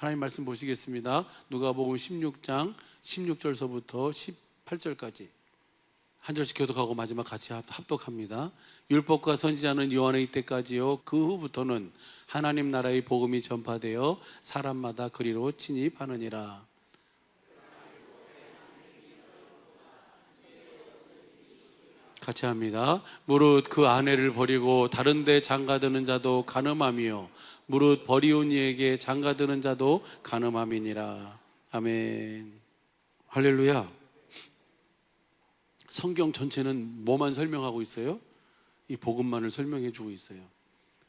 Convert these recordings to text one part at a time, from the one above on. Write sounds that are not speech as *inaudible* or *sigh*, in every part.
하나님 말씀 보시겠습니다. 누가복음 16장 16절서부터 18절까지 한 절씩 교독하고 마지막 같이 합- 합독합니다. 율법과 선지자는 요한의 이때까지요. 그 후부터는 하나님 나라의 복음이 전파되어 사람마다 그리로 침입하느니라. 같이 합니다. 무릇 그 아내를 버리고 다른 데 장가드는 자도 가늠함이요 무릇 버리온 이에게 장가드는 자도 가늠함이니라. 아멘. 할렐루야. 성경 전체는 뭐만 설명하고 있어요? 이 복음만을 설명해 주고 있어요.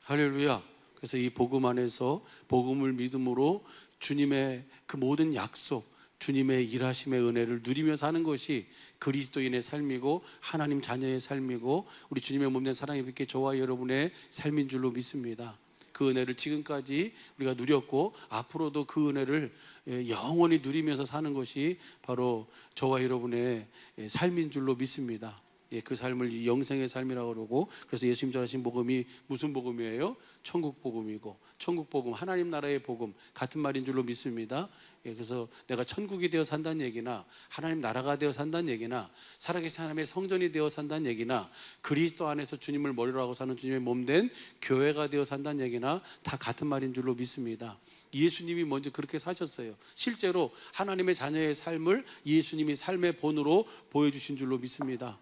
할렐루야. 그래서 이 복음 안에서 복음을 믿음으로 주님의 그 모든 약속, 주님의 일하심의 은혜를 누리며 사는 것이 그리스도인의 삶이고 하나님 자녀의 삶이고 우리 주님의 몸된 사랑의 빛께 저와 여러분의 삶인 줄로 믿습니다. 그 은혜를 지금까지 우리가 누렸고 앞으로도 그 은혜를 예, 영원히 누리면서 사는 것이 바로 저와 여러분의 예, 삶인 줄로 믿습니다. 예, 그 삶을 이 영생의 삶이라고 그러고 그래서 예수님 전하신 복음이 무슨 복음이에요? 천국 복음이고 천국 복음 하나님 나라의 복음 같은 말인 줄로 믿습니다. 예, 그래서 내가 천국이 되어 산다는 얘기나 하나님 나라가 되어 산다는 얘기나 살아계신 하나님의 성전이 되어 산다는 얘기나 그리스도 안에서 주님을 머리로 하고 사는 주님의 몸 된 교회가 되어 산다는 얘기나 다 같은 말인 줄로 믿습니다. 예수님이 먼저 그렇게 사셨어요. 실제로 하나님의 자녀의 삶을 예수님이 삶의 본으로 보여주신 줄로 믿습니다.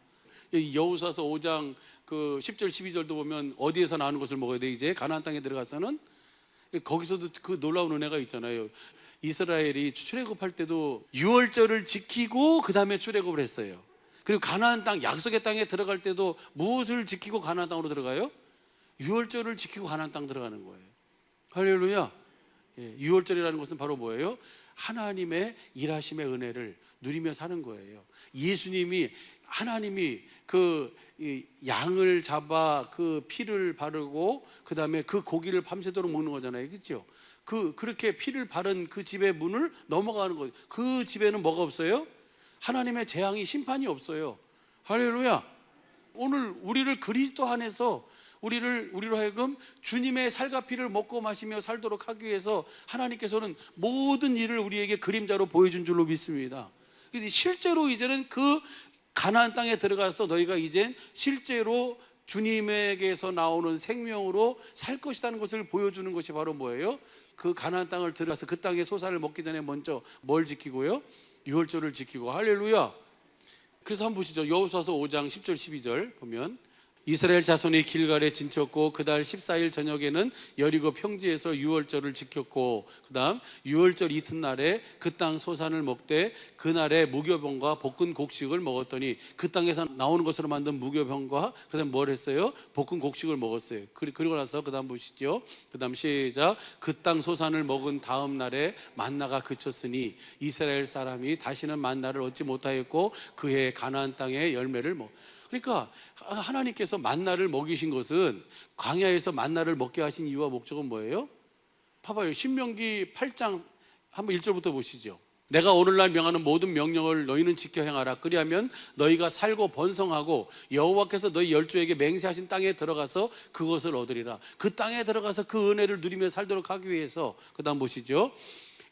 이 여호수아서 5장 그 10절 12절도 보면 어디에서 나오는 것을 먹어야 돼 이제 가나안 땅에 들어가서는 거기서도 그 놀라운 은혜가 있잖아요. 이스라엘이 출애굽할 때도 유월절을 지키고 그 다음에 출애굽을 했어요. 그리고 가나안 땅 약속의 땅에 들어갈 때도 무엇을 지키고 가나안 땅으로 들어가요? 유월절을 지키고 가나안 땅 들어가는 거예요. 할렐루야. 예, 유월절이라는 것은 바로 뭐예요? 하나님의 일하심의 은혜를 누리며 사는 거예요. 예수님이 하나님이 그이 양을 잡아 그 피를 바르고 그 다음에 그 고기를 밤새도록 먹는 거잖아요, 그렇죠? 그 그렇게 피를 바른 그 집의 문을 넘어가는 거예요. 그 집에는 뭐가 없어요? 하나님의 재앙이 심판이 없어요. 할렐루야. 오늘 우리를 그리스도 안에서 우리를 우리로 하여금 주님의 살과 피를 먹고 마시며 살도록 하기 위해서 하나님께서는 모든 일을 우리에게 그림자로 보여준 줄로 믿습니다. 실제로 이제는 그 가나안 땅에 들어가서 너희가 이젠 실제로 주님에게서 나오는 생명으로 살 것이라는 것을 보여주는 것이 바로 뭐예요? 그 가나안 땅을 들어가서 그 땅의 소사를 먹기 전에 먼저 뭘 지키고요? 유월절을 지키고 할렐루야. 그래서 한번 보시죠. 여호수아서 5장 10절 12절 보면 이스라엘 자손이 길갈에 진쳤고 그달 14일 저녁에는 여리고 평지에서 유월절을 지켰고 그다음 유월절 이튿날에 그 땅 소산을 먹되 그날에 무교병과 볶은 곡식을 먹었더니 그 땅에서 나오는 것으로 만든 무교병과 그다음 뭘 했어요? 볶은 곡식을 먹었어요. 그리- 그리고 나서 그다음 보시죠. 그다음 시작 그 땅 소산을 먹은 다음 날에 만나가 그쳤으니 이스라엘 사람이 다시는 만나를 얻지 못하였고 그해 가나안 땅의 열매를 먹 그러니까 하나님께서 만나를 먹이신 것은 광야에서 만나를 먹게 하신 이유와 목적은 뭐예요? 봐봐요. 신명기 8장 한번 1절부터 보시죠. 내가 오늘날 명하는 모든 명령을 너희는 지켜 행하라. 그리하면 너희가 살고 번성하고 여호와께서 너희 열조에게 맹세하신 땅에 들어가서 그것을 얻으리라. 그 땅에 들어가서 그 은혜를 누리며 살도록 하기 위해서 그다음 보시죠.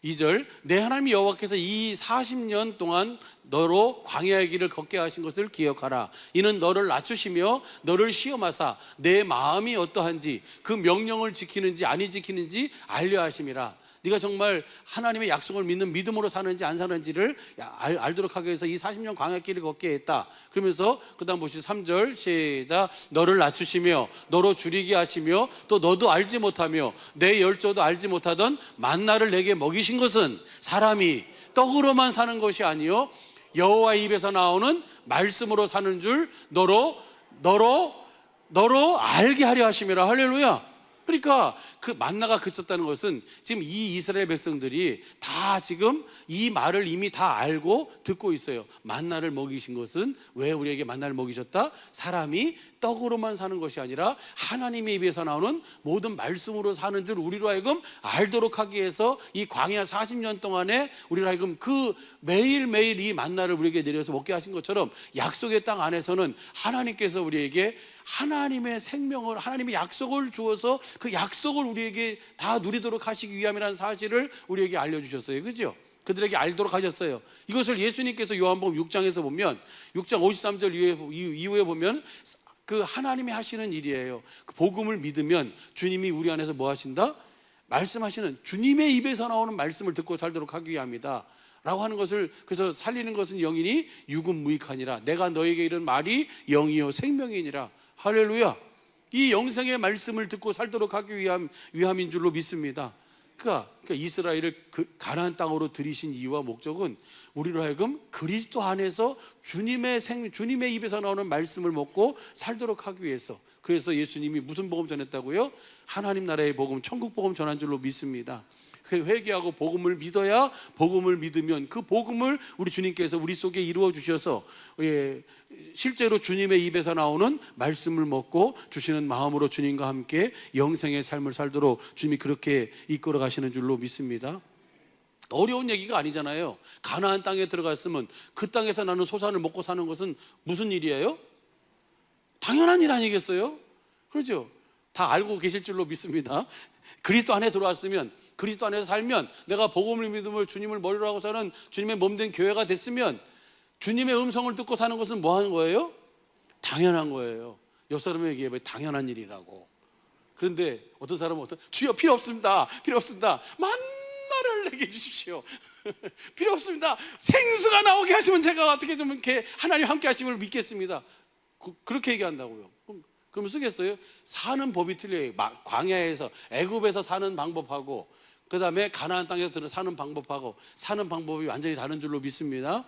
2절 내 하나님 여호와께서 이 40년 동안 너로 광야의 길을 걷게 하신 것을 기억하라. 이는 너를 낮추시며 너를 시험하사 내 마음이 어떠한지 그 명령을 지키는지 아니 지키는지 알려 하심이라 네가 정말 하나님의 약속을 믿는 믿음으로 사는지 안 사는지를 알, 알도록 하기 위해서 이 40년 광야길을 걷게 했다. 그러면서 그다음 보시죠. 3절 시작 너를 낮추시며 너로 줄이게 하시며 또 너도 알지 못하며 내 열조도 알지 못하던 만나를 내게 먹이신 것은 사람이 떡으로만 사는 것이 아니요 여호와 입에서 나오는 말씀으로 사는 줄 너로 너로 너로 알게 하려 하심이라 할렐루야. 그러니까 그 만나가 그쳤다는 것은 지금 이 이스라엘 백성들이 다 지금 이 말을 이미 다 알고 듣고 있어요. 만나를 먹이신 것은 왜 우리에게 만나를 먹이셨다? 사람이 떡으로만 사는 것이 아니라 하나님의 입에서 나오는 모든 말씀으로 사는 줄 우리로 하여금 알도록 하기 위해서 이 광야 40년 동안에 우리로 하여금 그 매일매일 이 만나를 우리에게 내려서 먹게 하신 것처럼 약속의 땅 안에서는 하나님께서 우리에게 하나님의 생명을 하나님의 약속을 주어서 그 약속을 우리 에게 다 누리도록 하시기 위함이라는 사실을 우리에게 알려주셨어요. 그죠? 그들에게 알도록 하셨어요. 이것을 예수님께서 요한복음 6장에서 보면 6장 53절 이후에, 보면 그 하나님이 하시는 일이에요. 그 복음을 믿으면 주님이 우리 안에서 뭐 하신다? 말씀하시는 주님의 입에서 나오는 말씀을 듣고 살도록 하기 위함이다. 라고 하는 것을 그래서 살리는 것은 영이니 육은 무익하니라 내가 너에게 이른 말이 영이요 생명이니라 할렐루야 이 영생의 말씀을 듣고 살도록 하기 위함 위함인 줄로 믿습니다. 그러니까, 그러니까 이스라엘을 그 가나안 땅으로 들이신 이유와 목적은 우리로 하여금 그리스도 안에서 주님의 생 주님의 입에서 나오는 말씀을 먹고 살도록 하기 위해서. 그래서 예수님이 무슨 복음 전했다고요? 하나님 나라의 복음, 천국 복음 전한 줄로 믿습니다. 그 회개하고 복음을 믿어야 복음을 믿으면 그 복음을 우리 주님께서 우리 속에 이루어 주셔서 예, 실제로 주님의 입에서 나오는 말씀을 먹고 주시는 마음으로 주님과 함께 영생의 삶을 살도록 주님이 그렇게 이끌어 가시는 줄로 믿습니다. 어려운 얘기가 아니잖아요. 가나안 땅에 들어갔으면 그 땅에서 나는 소산을 먹고 사는 것은 무슨 일이에요? 당연한 일 아니겠어요? 그렇죠? 다 알고 계실 줄로 믿습니다. 그리스도 안에 들어왔으면 그리스도 안에서 살면 내가 복음을 믿음을 주님을 머리로 하고 사는 주님의 몸 된 교회가 됐으면 주님의 음성을 듣고 사는 것은 뭐 하는 거예요? 당연한 거예요. 옆 사람에게 얘기해 당연한 일이라고. 그런데 어떤 사람은 어떤 주여 필요 없습니다. 필요 없습니다. 만나를 내게 주십시오. *laughs* 필요 없습니다. 생수가 나오게 하시면 제가 어떻게 좀 이렇게 하나님 함께 하심을 믿겠습니다. 그, 렇게 얘기한다고요. 그럼, 쓰겠어요? 사는 법이 틀려요. 막 광야에서 애굽에서 사는 방법하고 그 다음에 가나안 땅에서 사는 방법하고 사는 방법이 완전히 다른 줄로 믿습니다.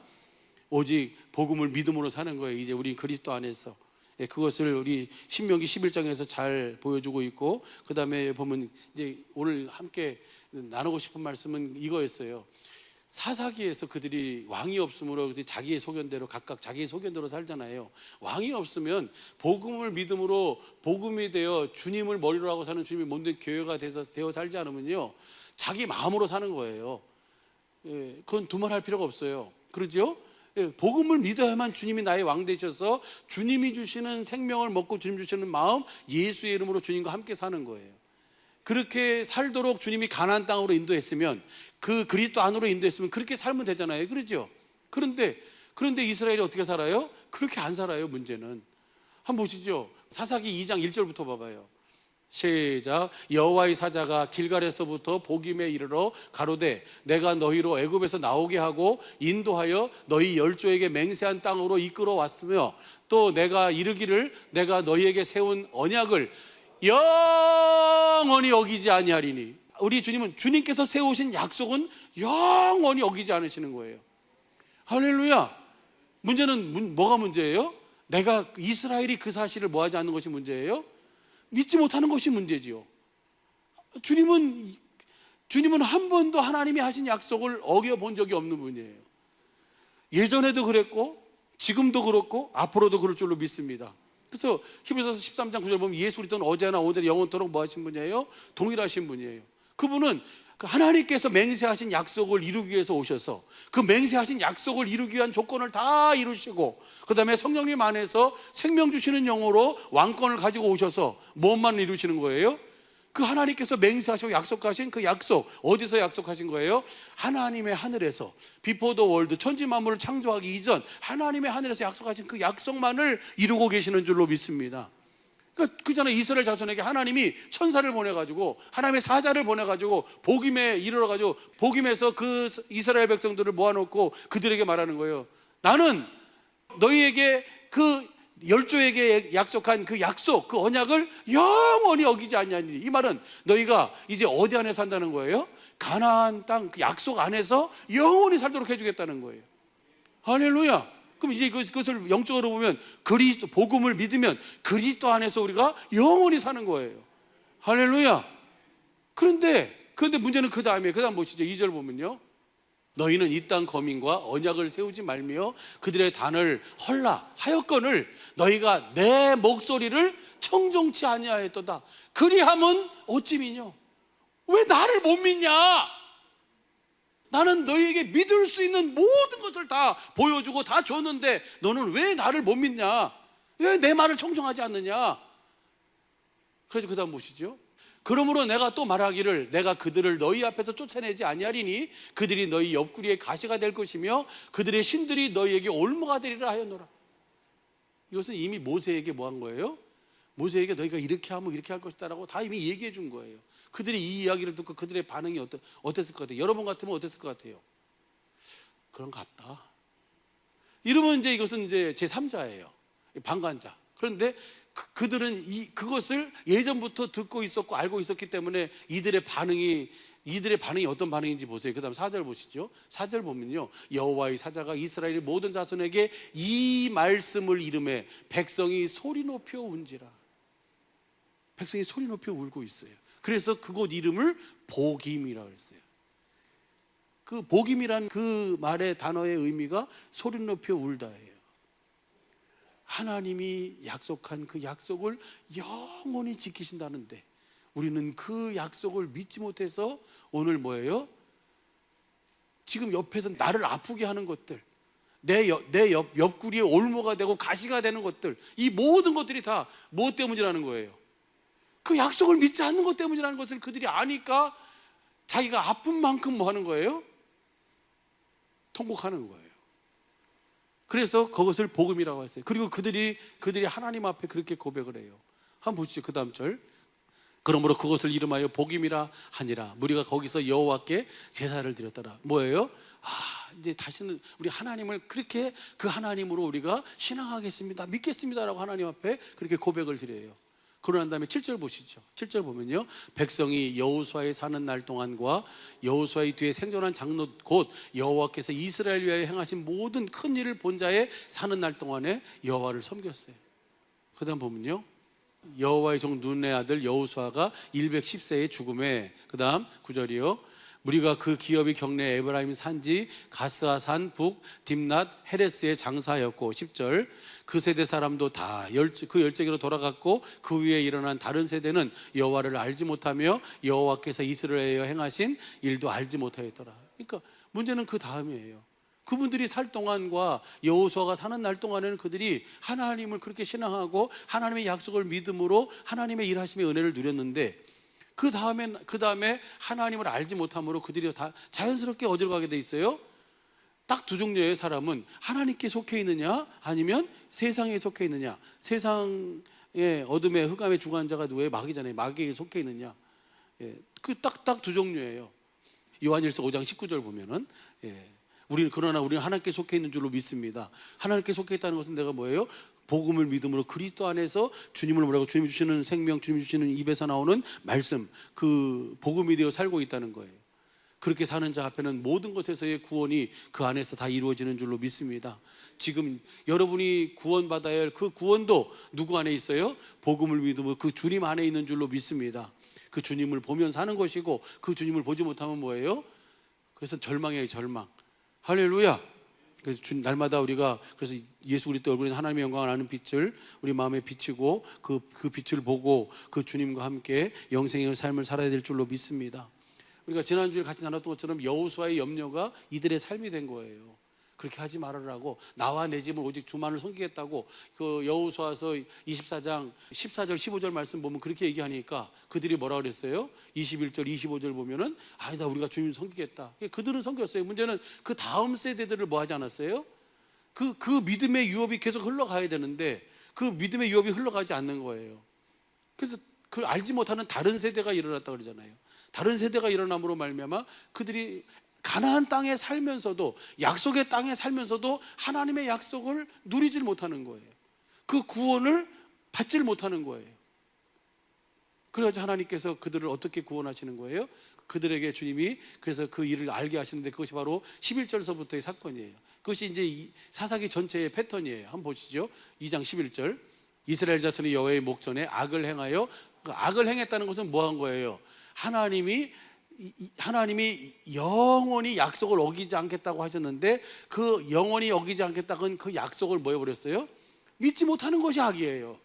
오직 복음을 믿음으로 사는 거예요. 이제 우리 그리스도 안에서 예, 그것을 우리 신명기 11장에서 잘 보여주고 있고 그 다음에 보면 이제 오늘 함께 나누고 싶은 말씀은 이거였어요. 사사기에서 그들이 왕이 없으므로 자기의 소견대로 각각 자기의 소견대로 살잖아요. 왕이 없으면 복음을 믿음으로 복음이 되어 주님을 머리로 하고 사는 주님이 몸된 교회가 돼서 되어 살지 않으면요 자기 마음으로 사는 거예요. 예, 그건 두말할 필요가 없어요. 그러죠? 예, 복음을 믿어야만 주님이 나의 왕 되셔서 주님이 주시는 생명을 먹고 주님 주시는 마음 예수의 이름으로 주님과 함께 사는 거예요. 그렇게 살도록 주님이 가나안 땅으로 인도했으면 그 그리스도 안으로 인도했으면 그렇게 살면 되잖아요. 그렇죠? 그런데 그런데 이스라엘이 어떻게 살아요? 그렇게 안 살아요. 문제는 한번 보시죠. 사사기 2장 1절부터 봐 봐요. 시작 여호와의 사자가 길갈에서부터 복임에 이르러 가로되 내가 너희로 애굽에서 나오게 하고 인도하여 너희 열조에게 맹세한 땅으로 이끌어 왔으며 또 내가 이르기를 내가 너희에게 세운 언약을 영원히 어기지 아니하리니 우리 주님은 주님께서 세우신 약속은 영원히 어기지 않으시는 거예요. 할렐루야. 문제는 문, 뭐가 문제예요? 내가 이스라엘이 그 사실을 뭐하지 않는 것이 문제예요? 믿지 못하는 것이 문제지요. 주님은 주님은 한 번도 하나님이 하신 약속을 어겨 본 적이 없는 분이에요. 예전에도 그랬고 지금도 그렇고 앞으로도 그럴 줄로 믿습니다. 그래서 히브리서 13장 9절 보면 예수 그리스도는 어제나 오늘 영원토록 뭐 하신 분이에요? 동일하신 분이에요. 그분은 그 하나님께서 맹세하신 약속을 이루기 위해서 오셔서 그 맹세하신 약속을 이루기 위한 조건을 다 이루시고 그 다음에 성령님 안에서 생명 주시는 영으로 왕권을 가지고 오셔서 무엇만 이루시는 거예요? 그 하나님께서 맹세하시고 약속하신 그 약속 어디서 약속하신 거예요? 하나님의 하늘에서 비포 더 월드 천지 만물을 창조하기 이전 하나님의 하늘에서 약속하신 그 약속만을 이루고 계시는 줄로 믿습니다. 그러니까 그 전에 이스라엘 자손에게 하나님이 천사를 보내가지고 하나님의 사자를 보내가지고 복임에 이르러가지고 복임에서 그 이스라엘 백성들을 모아놓고 그들에게 말하는 거예요. 나는 너희에게 그 열조에게 약속한 그 약속, 그 언약을 영원히 어기지 않냐니. 이 말은 너희가 이제 어디 안에 산다는 거예요? 가나안 땅 그 약속 안에서 영원히 살도록 해주겠다는 거예요. 할렐루야. 그럼 이제 그것을 영적으로 보면 그리스도 복음을 믿으면 그리스도 안에서 우리가 영원히 사는 거예요. 할렐루야. 그런데 그런데 문제는 그 다음에 그 다음 보시죠. 2절 보면요. 너희는 이 땅 거민과 언약을 세우지 말며 그들의 단을 헐라 하였건을 너희가 내 목소리를 청종치 아니하였도다. 그리함은 어찌 미뇨? 왜 나를 못 믿냐? 나는 너희에게 믿을 수 있는 모든 것을 다 보여주고 다 줬는데 너는 왜 나를 못 믿냐? 왜 내 말을 청정하지 않느냐? 그래서 그 다음 보시죠. 그러므로 내가 또 말하기를 내가 그들을 너희 앞에서 쫓아내지 아니하리니 그들이 너희 옆구리에 가시가 될 것이며 그들의 신들이 너희에게 올무가 되리라 하였노라. 이것은 이미 모세에게 뭐 한 거예요? 모세에게 너희가 이렇게 하면 이렇게 할 것이다라고 다 이미 얘기해 준 거예요. 그들이 이 이야기를 듣고 그들의 반응이 어떠, 어땠을 것 같아요? 여러분 같으면 어땠을 것 같아요? 그런 것 같다. 이러면 이제 이것은 이제 제 3자예요. 방관자. 그런데 그, 그들은 이 그것을 예전부터 듣고 있었고 알고 있었기 때문에 이들의 반응이 이들의 반응이 어떤 반응인지 보세요. 그다음 4절 보시죠. 4절 보면요. 여호와의 사자가 이스라엘의 모든 자손에게 이 말씀을 이름해 백성이 소리 높여 운지라. 백성이 소리 높여 울고 있어요. 그래서 그곳 이름을 복임이라 그랬어요. 그 복임이란 그 말의 단어의 의미가 소리 높여 울다예요. 하나님이 약속한 그 약속을 영원히 지키신다는데 우리는 그 약속을 믿지 못해서 오늘 뭐예요? 지금 옆에서 나를 아프게 하는 것들, 내, 옆, 내 옆, 옆구리에 올무가 되고 가시가 되는 것들, 이 모든 것들이 다뭐 때문이라는 거예요? 그 약속을 믿지 않는 것 때문이라는 것을 그들이 아니까 자기가 아픈 만큼 뭐 하는 거예요? 통곡하는 거예요. 그래서 그것을 복음이라고 했어요. 그리고 그들이 그들이 하나님 앞에 그렇게 고백을 해요. 한번 보시죠. 그 다음 절. 그러므로 그것을 이름하여 복임이라 하니라. 우리가 거기서 여호와께 제사를 드렸더라. 뭐예요? 아, 이제 다시는 우리 하나님을 그렇게 그 하나님으로 우리가 신앙하겠습니다. 믿겠습니다라고 하나님 앞에 그렇게 고백을 드려요. 그러고 난 다음에 7절 보시죠. 7절 보면요. 백성이 여호수아에 사는 날 동안과 여호수아의 뒤에 생존한 장로 곧 여호와께서 이스라엘 위하여 행하신 모든 큰 일을 본 자에 사는 날 동안에 여호와를 섬겼어요. 그다음 보면요. 여호와의 종 눈의 아들 여호수아가 110세의 죽음에 그다음 9절이요. 우리가 그 기업이 경내 에브라임 산지 가스아산 북 딥낫 헤레스의 장사였고 10절 그 세대 사람도 다 그 열정으로 돌아갔고 그 위에 일어난 다른 세대는 여호와를 알지 못하며 여호와께서 이스라엘에 행하신 일도 알지 못하였더라. 그러니까 문제는 그 다음이에요. 그분들이 살 동안과 여호수아가 사는 날 동안에는 그들이 하나님을 그렇게 신앙하고 하나님의 약속을 믿음으로 하나님의 일하심의 은혜를 누렸는데 그 다음에 그 다음에 하나님을 알지 못함으로 그들이 다 자연스럽게 어디로 가게 돼 있어요? 딱 두 종류의 사람은 하나님께 속해 있느냐 아니면 세상에 속해 있느냐 세상의 어둠의 흑암의 주관자가 누구예요? 마귀잖아요 마귀에 속해 있느냐 예, 그 딱 딱 두 종류예요 요한일서 5장 19절 보면은 예, 우리는 그러나 우리는 하나님께 속해 있는 줄로 믿습니다 하나님께 속해 있다는 것은 내가 뭐예요? 복음을 믿음으로 그리스도 안에서 주님을 뭐라고 주님 주시는 생명, 주님 주시는 입에서 나오는 말씀, 그 복음이 되어 살고 있다는 거예요. 그렇게 사는 자 앞에는 모든 것에서의 구원이 그 안에서 다 이루어지는 줄로 믿습니다. 지금 여러분이 구원받아야 할 그 구원도 누구 안에 있어요? 복음을 믿음으로 그 주님 안에 있는 줄로 믿습니다. 그 주님을 보면 사는 것이고 그 주님을 보지 못하면 뭐예요? 그래서 절망의 절망. 할렐루야. 그래서 주, 날마다 우리가 그래서 예수 그리스도 얼굴에 하나님의 영광을 아는 빛을 우리 마음에 비치고 그, 그 빛을 보고 그 주님과 함께 영생의 삶을 살아야 될 줄로 믿습니다. 우리가 지난주에 같이 나눴던 것처럼 여호수아의 염려가 이들의 삶이 된 거예요. 그렇게 하지 말으라고 나와 내 집을 오직 주만을 섬기겠다고 그 여호수아서 24장 14절 15절 말씀 보면 그렇게 얘기하니까 그들이 뭐라 그랬어요? 21절 25절 보면은 아니다 우리가 주님 섬기겠다. 그들은 섬겼어요. 문제는 그 다음 세대들을 뭐 하지 않았어요? 그, 그 믿음의 유업이 계속 흘러가야 되는데 그 믿음의 유업이 흘러가지 않는 거예요. 그래서 그 알지 못하는 다른 세대가 일어났다 그러잖아요. 다른 세대가 일어남으로 말미암아 그들이 가나안 땅에 살면서도 약속의 땅에 살면서도 하나님의 약속을 누리질 못하는 거예요. 그 구원을 받질 못하는 거예요. 그래서 하나님께서 그들을 어떻게 구원하시는 거예요? 그들에게 주님이 그래서 그 일을 알게 하시는데 그것이 바로 11절서부터의 사건이에요. 그것이 이제 사사기 전체의 패턴이에요. 한번 보시죠. 2장 11절. 이스라엘 자손이 여호와의 목전에 악을 행하여 그 악을 행했다는 것은 뭐 한 거예요? 하나님이 하나님이 영원히 약속을 어기지 않겠다고 하셨는데 그 영원히 어기지 않겠다는 그 약속을 뭐 해 버렸어요? 믿지 못하는 것이 악이에요.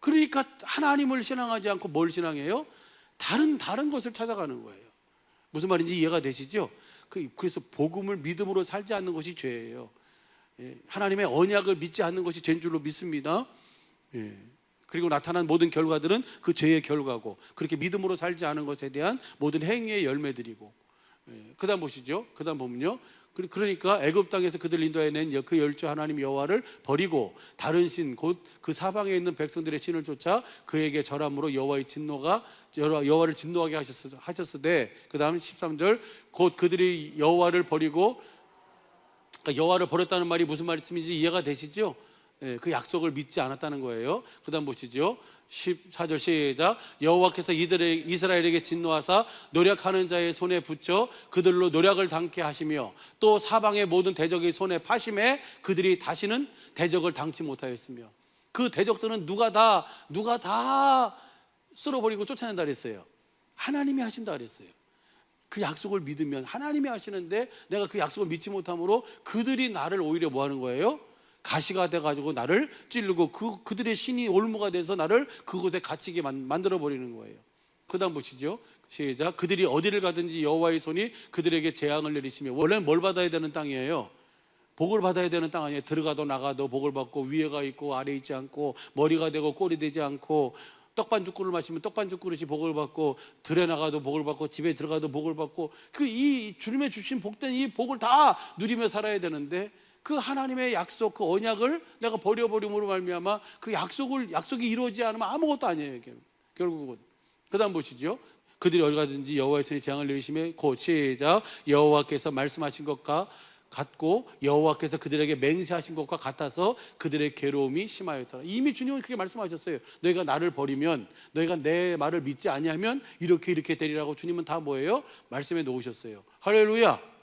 그러니까 하나님을 신앙하지 않고 뭘 신앙해요? 다른 다른 것을 찾아가는 거예요. 무슨 말인지 이해가 되시죠? 그, 그래서 복음을 믿음으로 살지 않는 것이 죄예요. 예, 하나님의 언약을 믿지 않는 것이 죄인 줄로 믿습니다. 예, 그리고 나타난 모든 결과들은 그 죄의 결과고 그렇게 믿음으로 살지 않은 것에 대한 모든 행위의 열매들이고 예, 그다음 보시죠. 그다음 보면요. 그- 그러니까 애굽 땅에서 그들 인도해낸 그 열주 하나님 여호와를 버리고 다른 신 곧 그 사방에 있는 백성들의 신을 쫓아 그에게 절함으로 여호와의 진노가 여호와- 여호와를 진노하게 하셨, 하셨으되 그다음 13절 곧 그들이 여호와를 버리고 그러니까 여호와를 버렸다는 말이 무슨 말씀인지 이해가 되시죠? 예, 그 약속을 믿지 않았다는 거예요. 그다음 보시죠. 14절 시작. 여호와께서 이들의 이스라엘에게 진노하사 노력하는 자의 손에 붙여 그들로 노력을 당케 하시며 또 사방의 모든 대적의 손에 파심해 그들이 다시는 대적을 당치 못하였으며 그 대적들은 누가 다 누가 다 쓸어버리고 쫓아낸다 그랬어요. 하나님이 하신다 그랬어요. 그 약속을 믿으면 하나님이 하시는데 내가 그 약속을 믿지 못함으로 그들이 나를 오히려 뭐 하는 거예요? 가시가 돼 가지고 나를 찌르고 그 그들의 신이 올무가 돼서 나를 그곳에 갇히게 만, 만들어 버리는 거예요. 그 다음 보시죠. 시작. 그들이 어디를 가든지 여호와의 손이 그들에게 재앙을 내리시며 원래는 뭘 받아야 되는 땅이에요. 복을 받아야 되는 땅 아니에요. 들어가도 나가도 복을 받고 위에가 있고 아래 있지 않고 머리가 되고 꼴이 되지 않고 떡반죽 꿀을 마시면 떡반죽 그릇이 복을 받고 들에 나가도 복을 받고 집에 들어가도 복을 받고 그 이 주님의 주신 복된 이 복을 다 누리며 살아야 되는데 그 하나님의 약속 그 언약을 내가 버려버림으로 말미암아 그 약속을 약속이 이루어지지 않으면 아무것도 아니에요. 결국은 그다음 보시죠. 그들이 어디 가든지 여호와의 손에 재앙을 내리심에 곧 시작 여호와께서 말씀하신 것과 같고 여호와께서 그들에게 맹세하신 것과 같아서 그들의 괴로움이 심하였더라. 이미 주님은 그렇게 말씀하셨어요. 너희가 나를 버리면 너희가 내 말을 믿지 아니하면 이렇게 이렇게 되리라고 주님은 다 뭐예요? 말씀해 놓으셨어요. 할렐루야.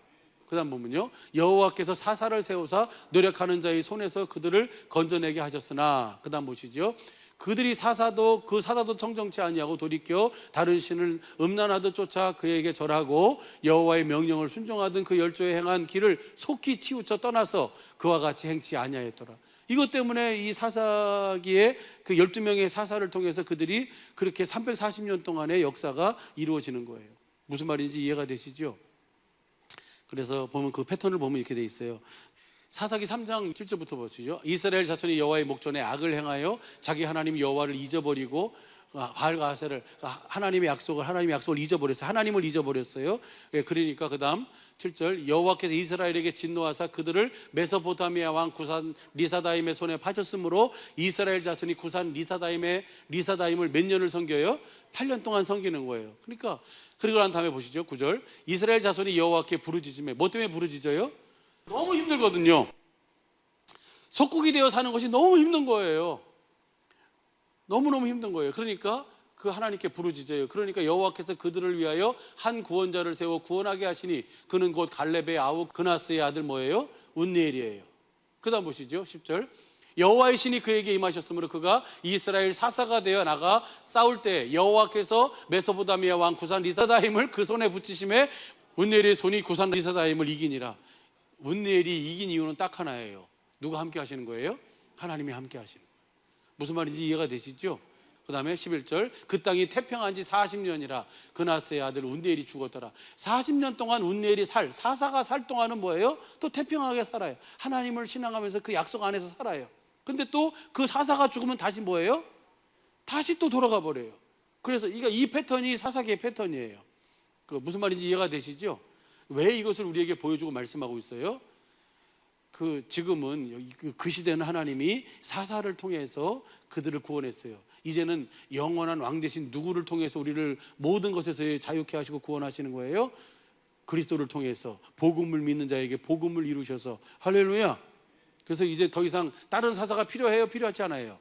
그다음 보면요. 여호와께서 사사를 세우사 노력하는 자의 손에서 그들을 건져내게 하셨으나 그다음 보시죠. 그들이 사사도 그 사사도 청정치 아니하고 돌이켜 다른 신을 음란하듯 쫓아 그에게 절하고 여호와의 명령을 순종하던 그 열조에 행한 길을 속히 치우쳐 떠나서 그와 같이 행치 아니하였더라. 이것 때문에 이 사사기에 그 12명의 사사를 통해서 그들이 그렇게 340년 동안의 역사가 이루어지는 거예요. 무슨 말인지 이해가 되시죠? 그래서 보면 그 패턴을 보면 이렇게 돼 있어요. 사사기 3장 7절부터 보시죠. 이스라엘 자손이 여호와의 목전에 악을 행하여 자기 하나님 여호와를 잊어버리고 바알과 아세를 하나님의 약속을 하나님의 약속을 잊어버렸어요. 하나님을 잊어버렸어요. 예, 그러니까 그다음 7절 여호와께서 이스라엘에게 진노하사 그들을 메소포타미아 왕 구산 리사다임의 손에 파쳤으므로 이스라엘 자손이 구산 리사다임의 리사다임을 몇 년을 섬겨요? 8년 동안 섬기는 거예요. 그러니까 그리고 난 다음에 보시죠. 9절 이스라엘 자손이 여호와께 부르짖음에 뭐 때문에 부르짖어요? 너무 힘들거든요. 속국이 되어 사는 것이 너무 힘든 거예요. 너무너무 힘든 거예요. 그러니까 그 하나님께 부르짖어요. 그러니까 여호와께서 그들을 위하여 한 구원자를 세워 구원하게 하시니 그는 곧 갈렙의 아우 그나스의 아들 뭐예요? 운니엘이에요. 그다음 보시죠. 10절. 여호와의 신이 그에게 임하셨으므로 그가 이스라엘 사사가 되어 나가 싸울 때 여호와께서 메소포다미아 왕 구산 리사다임을 그 손에 붙이심에 운니엘의 손이 구산 리사다임을 이기니라. 운니엘이 이긴 이유는 딱 하나예요. 누가 함께 하시는 거예요? 하나님이 함께 하시는. 무슨 말인지 이해가 되시죠? 그 다음에 11절 그 땅이 태평한 지 40년이라 그나스의 아들 운네엘이 죽었더라 40년 동안 운네엘이 살 사사가 살 동안은 뭐예요? 또 태평하게 살아요 하나님을 신앙하면서 그 약속 안에서 살아요 근데 또 그 사사가 죽으면 다시 뭐예요? 다시 또 돌아가 버려요 그래서 이 패턴이 사사기의 패턴이에요 그 무슨 말인지 이해가 되시죠? 왜 이것을 우리에게 보여주고 말씀하고 있어요? 그 지금은 그- 그 시대는 하나님이 사사를 통해서 그들을 구원했어요. 이제는 영원한 왕 대신 누구를 통해서 우리를 모든 것에서 자유케 하시고 구원하시는 거예요? 그리스도를 통해서 복음을 믿는 자에게 복음을 이루셔서 할렐루야. 그래서 이제 더 이상 다른 사사가 필요해요? 필요하지 않아요?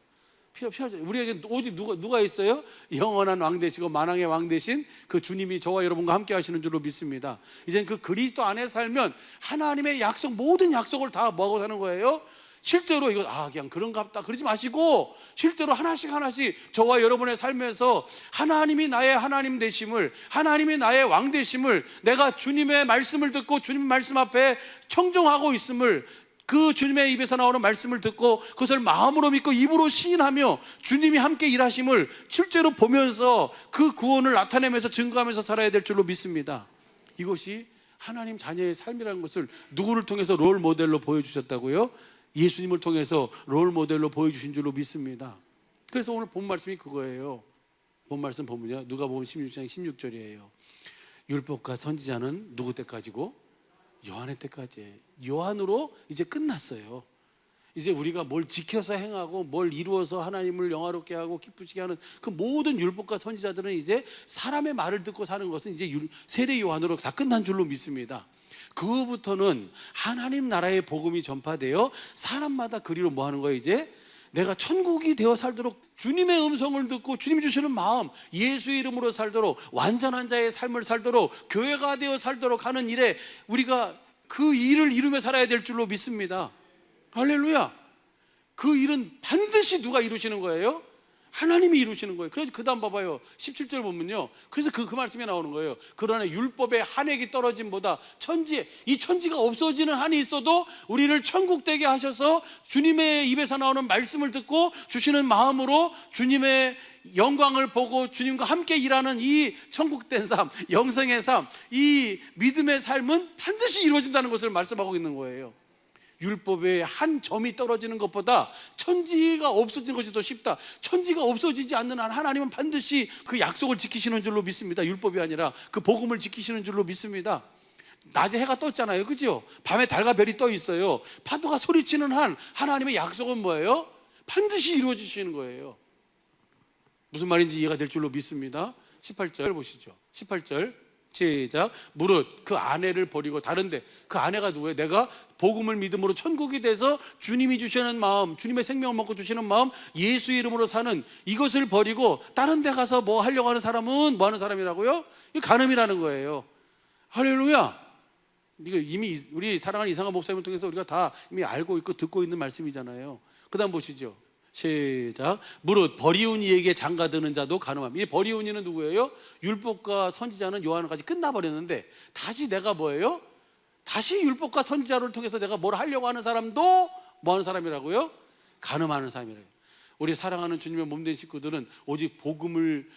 필요 필요하죠. 우리에게 어디 누가 누가 있어요? 영원한 왕 되시고 만왕의 왕 되신 그 주님이 저와 여러분과 함께 하시는 줄로 믿습니다. 이젠 그 그리스도 안에 살면 하나님의 약속 모든 약속을 다 뭐하고 사는 거예요? 실제로 이거 아 그냥 그런갑다 그러지 마시고 실제로 하나씩 하나씩 저와 여러분의 삶에서 하나님이 나의 하나님 되심을 하나님이 나의 왕 되심을 내가 주님의 말씀을 듣고 주님 말씀 앞에 청종하고 있음을 그 주님의 입에서 나오는 말씀을 듣고 그것을 마음으로 믿고 입으로 시인하며 주님이 함께 일하심을 실제로 보면서 그 구원을 나타내면서 증거하면서 살아야 될 줄로 믿습니다. 이것이 하나님 자녀의 삶이라는 것을 누구를 통해서 롤 모델로 보여주셨다고요? 예수님을 통해서 롤 모델로 보여주신 줄로 믿습니다. 그래서 오늘 본 말씀이 그거예요. 본 말씀 보면요. 누가 보면 16장 16절이에요. 율법과 선지자는 누구 때까지고? 요한의 때까지. 요한으로 이제 끝났어요. 이제 우리가 뭘 지켜서 행하고 뭘 이루어서 하나님을 영화롭게 하고 기쁘시게 하는 그 모든 율법과 선지자들은 이제 사람의 말을 듣고 사는 것은 이제 율- 세례 요한으로 다 끝난 줄로 믿습니다. 그 후부터는 하나님 나라의 복음이 전파되어 사람마다 그리로 뭐 하는 거예요 이제 내가 천국이 되어 살도록 주님의 음성을 듣고 주님 주시는 마음 예수의 이름으로 살도록 완전한 자의 삶을 살도록 교회가 되어 살도록 하는 일에 우리가 그 일을 이루며 살아야 될 줄로 믿습니다. 할렐루야. 그 일은 반드시 누가 이루시는 거예요? 하나님이 이루시는 거예요. 그래서 그 다음 봐봐요. 17절 보면요. 그래서 그, 그 말씀이 나오는 거예요. 그러나 율법의 한획이 떨어짐보다 천지, 이 천지가 없어지는 한이 있어도 우리를 천국 되게 하셔서 주님의 입에서 나오는 말씀을 듣고 주시는 마음으로 주님의 영광을 보고 주님과 함께 일하는 이 천국된 삶, 영생의 삶, 이 믿음의 삶은 반드시 이루어진다는 것을 말씀하고 있는 거예요. 율법의 한 점이 떨어지는 것보다 천지가 없어지는 것이 더 쉽다. 천지가 없어지지 않는 한 하나님은 반드시 그 약속을 지키시는 줄로 믿습니다. 율법이 아니라 그 복음을 지키시는 줄로 믿습니다. 낮에 해가 떴잖아요. 그죠? 밤에 달과 별이 떠 있어요. 파도가 소리치는 한 하나님의 약속은 뭐예요? 반드시 이루어지시는 거예요. 무슨 말인지 이해가 될 줄로 믿습니다. 18절 보시죠. 18절 시작 무릇 그 아내를 버리고 다른데 그 아내가 누구예요? 내가 복음을 믿음으로 천국이 돼서 주님이 주시는 마음 주님의 생명을 먹고 주시는 마음 예수 이름으로 사는 이것을 버리고 다른 데 가서 뭐 하려고 하는 사람은 뭐 하는 사람이라고요? 이 간음이라는 거예요 할렐루야 이거 이미 우리 사랑하는 이상한 목사님을 통해서 우리가 다 이미 알고 있고 듣고 있는 말씀이잖아요 그 다음 보시죠 시작. 무릇 버리운 이에게 장가드는 자도 가늠함. 이 버리운 이는 누구예요? 율법과 선지자는 요한까지 끝나버렸는데 다시 내가 뭐예요? 다시 율법과 선지자를 통해서 내가 뭘 하려고 하는 사람도 뭐 하는 사람이라고요? 가늠하는 사람이래요. 우리 사랑하는 주님의 몸된 식구들은 오직 복음을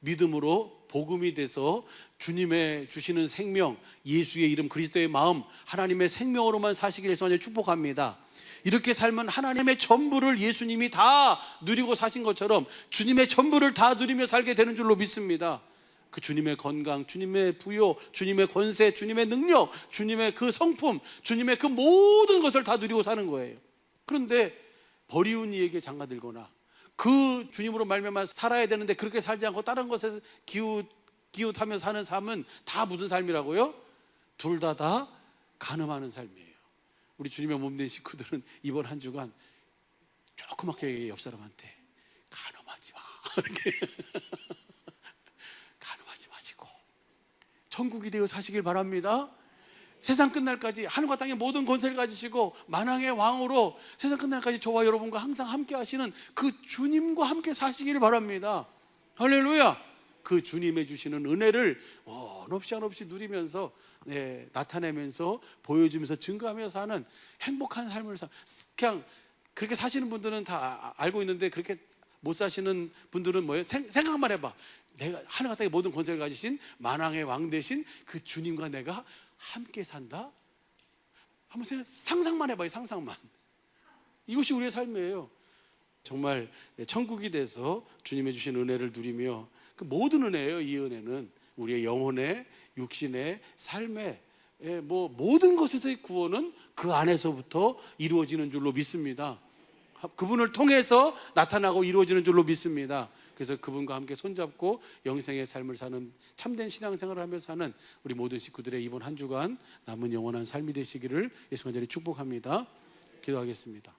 믿음으로 복음이 돼서 주님의 주시는 생명, 예수의 이름, 그리스도의 마음, 하나님의 생명으로만 사시기를 소원해 축복합니다. 이렇게 살면 하나님의 전부를 예수님이 다 누리고 사신 것처럼 주님의 전부를 다 누리며 살게 되는 줄로 믿습니다. 그 주님의 건강, 주님의 부요, 주님의 권세, 주님의 능력, 주님의 그 성품, 주님의 그 모든 것을 다 누리고 사는 거예요. 그런데 버리운 이에게 장가들거나 그 주님으로 말미암아 살아야 되는데 그렇게 살지 않고 다른 것에 기웃 기웃하며 사는 삶은 다 무슨 삶이라고요? 둘 다다 가늠하는 삶이에요. 우리 주님의 몸 된 식구들은 이번 한 주간 조그맣게 옆 사람한테 가늠하지 마 *laughs* 이렇게 *laughs* 가늠하지 마시고 천국이 되어 사시길 바랍니다. 세상 끝날까지 하늘과 땅의 모든 권세를 가지시고 만왕의 왕으로 세상 끝날까지 저와 여러분과 항상 함께 하시는 그 주님과 함께 사시기를 바랍니다. 할렐루야. 그 주님의 주시는 은혜를 원 없이 한 없이 누리면서 네, 나타내면서 보여주면서 증거하며 사는 행복한 삶을 사. 그냥 그렇게 사시는 분들은 다 아- 알고 있는데 그렇게 못 사시는 분들은 뭐예요? 생, 생각만 해봐. 내가 하늘과 땅의 모든 권세를 가지신 만왕의 왕 대신 그 주님과 내가 함께 산다. 한번 생각, 상상만 해봐요. 상상만. 이것이 우리의 삶이에요. 정말 천국이 돼서 주님의 주신 은혜를 누리며 그 모든 은혜예요. 이 은혜는 우리의 영혼의 육신의 삶의 예, 뭐 모든 것에서의 구원은 그 안에서부터 이루어지는 줄로 믿습니다. 그분을 통해서 나타나고 이루어지는 줄로 믿습니다. 그래서 그분과 함께 손잡고 영생의 삶을 사는 참된 신앙생활을 하며 사는 우리 모든 식구들의 이번 한 주간 남은 영원한 삶이 되시기를 예수 간절히 축복합니다. 기도하겠습니다.